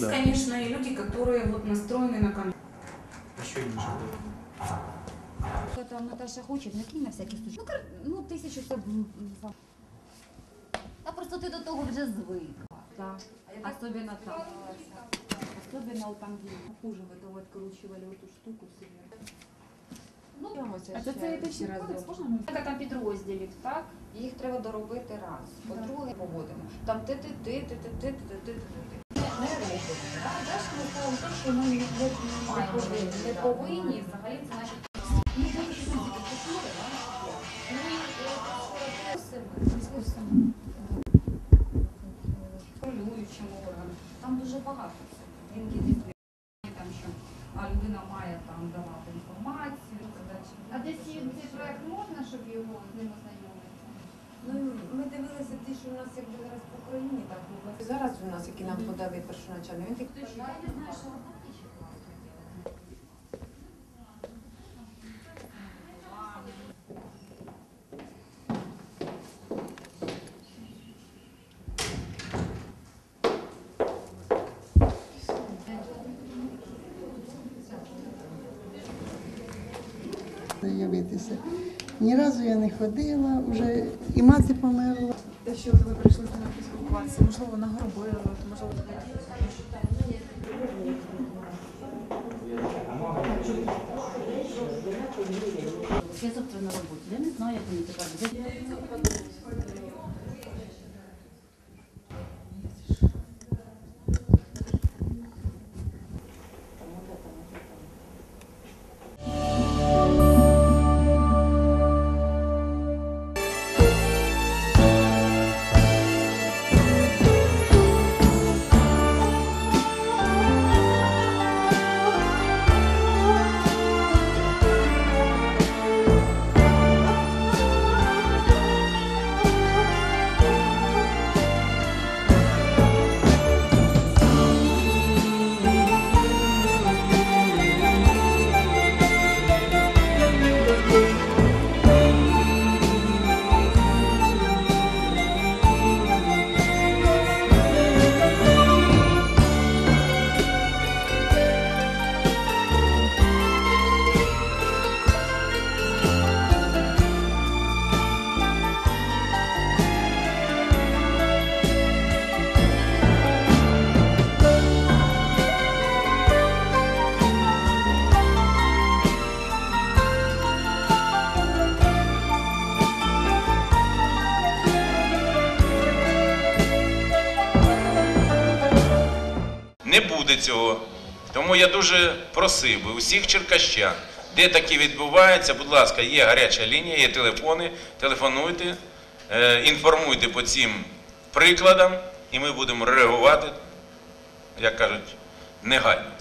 все. Есть, да. конечно, и люди, которые вот настроены на конфликт. А що інше? Хто там Наташа хоче, накинь на всякий случай. Ну, кар- ну тисячу це... м, м, за- Та просто ти до того вже звикла. Да. Особенно там. Особенно там, где хуже вы то откручивали эту штуку себе. Ну, А це цей етичний кодекс можна ми Яка там підрозділів, так? їх треба доробити раз. По-друге, поводимо. Там ти ти ти ти ти ти ти ти ти що ми не повинні, взагалі це наші Ну? Ну, е, просимо. Там дуже багато всього. Він є там що людина має там давати інформацію. А десь цей проект можна, щоб його з ним ознайомитися? Ну, ми дивилися ті, що у нас якби зараз по Україні, так ну, зараз у нас, які нам подали першоначально, він тільки заявитися. Ні разу я не ходила, вже і мати померла. Те, що ви прийшли з ними поспілкуватися, можливо, вона от, можливо, Я завтра на роботі. Я не знаю, як вони тепер. Не буде цього. Тому я дуже просив би усіх черкащан, де таке відбувається, будь ласка, є гаряча лінія, є телефони, телефонуйте, е, інформуйте по цим прикладам, і ми будемо реагувати, як кажуть, негайно.